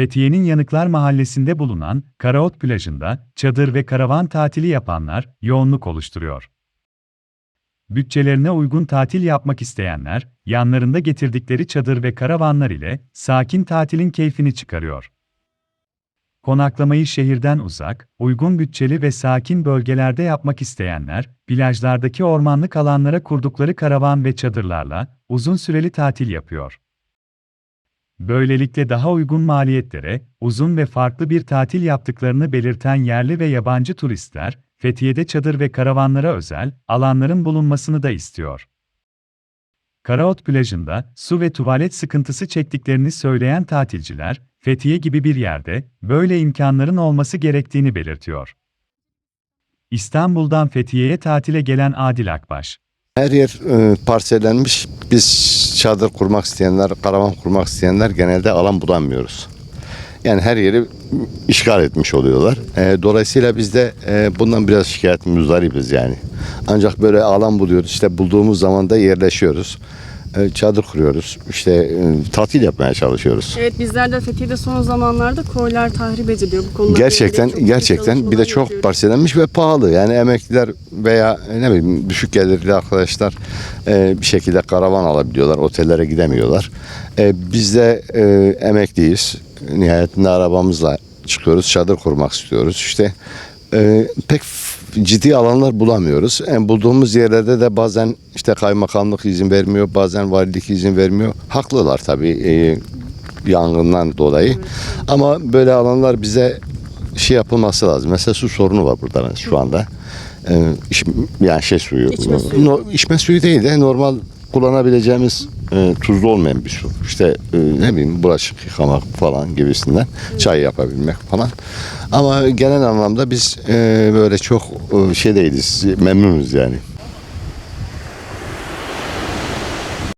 Fethiye'nin Yanıklar Mahallesi'nde bulunan Karaot plajında çadır ve karavan tatili yapanlar yoğunluk oluşturuyor. Bütçelerine uygun tatil yapmak isteyenler, yanlarında getirdikleri çadır ve karavanlar ile sakin tatilin keyfini çıkarıyor. Konaklamayı şehirden uzak, uygun bütçeli ve sakin bölgelerde yapmak isteyenler, plajlardaki ormanlık alanlara kurdukları karavan ve çadırlarla uzun süreli tatil yapıyor. Böylelikle daha uygun maliyetlere, uzun ve farklı bir tatil yaptıklarını belirten yerli ve yabancı turistler, Fethiye'de çadır ve karavanlara özel alanların bulunmasını da istiyor. Karaot plajında su ve tuvalet sıkıntısı çektiklerini söyleyen tatilciler, Fethiye gibi bir yerde böyle imkanların olması gerektiğini belirtiyor. İstanbul'dan Fethiye'ye tatile gelen Adil Akbaş, Her yer e, parsellenmiş. Biz çadır kurmak isteyenler, karavan kurmak isteyenler genelde alan bulamıyoruz. Yani her yeri işgal etmiş oluyorlar. E, dolayısıyla biz de e, bundan biraz şikayet müzdaribiz yani. Ancak böyle alan buluyoruz. İşte bulduğumuz zaman da yerleşiyoruz. E, çadır kuruyoruz. İşte e, tatil yapmaya çalışıyoruz. Evet bizler de Fethiye'de son zamanlarda koylar tahrip ediliyor bu konuda. Gerçekten gerçekten bir de çok parsellenmiş ve pahalı. Yani emekliler veya ne bileyim düşük gelirli arkadaşlar e, bir şekilde karavan alabiliyorlar. Otellere gidemiyorlar. E, biz de e, emekliyiz. Nihayetinde arabamızla çıkıyoruz. Çadır kurmak istiyoruz. İşte e, pek ciddi alanlar bulamıyoruz. Yani bulduğumuz yerlerde de bazen işte kaymakamlık izin vermiyor, bazen valilik izin vermiyor. Haklılar tabii. E, yangından dolayı. Ama böyle alanlar bize şey yapılması lazım. Mesela su sorunu var burada şu anda. Ee, iş- yani şey suyu. İçme suyu. No, içme suyu değil de normal kullanabileceğimiz e, tuzlu olmayan bir su. İşte e, ne bileyim bulaşık yıkamak falan gibisinden. Çay yapabilmek falan. Ama genel anlamda biz e, böyle çok e, şey değiliz. Memnunuz yani.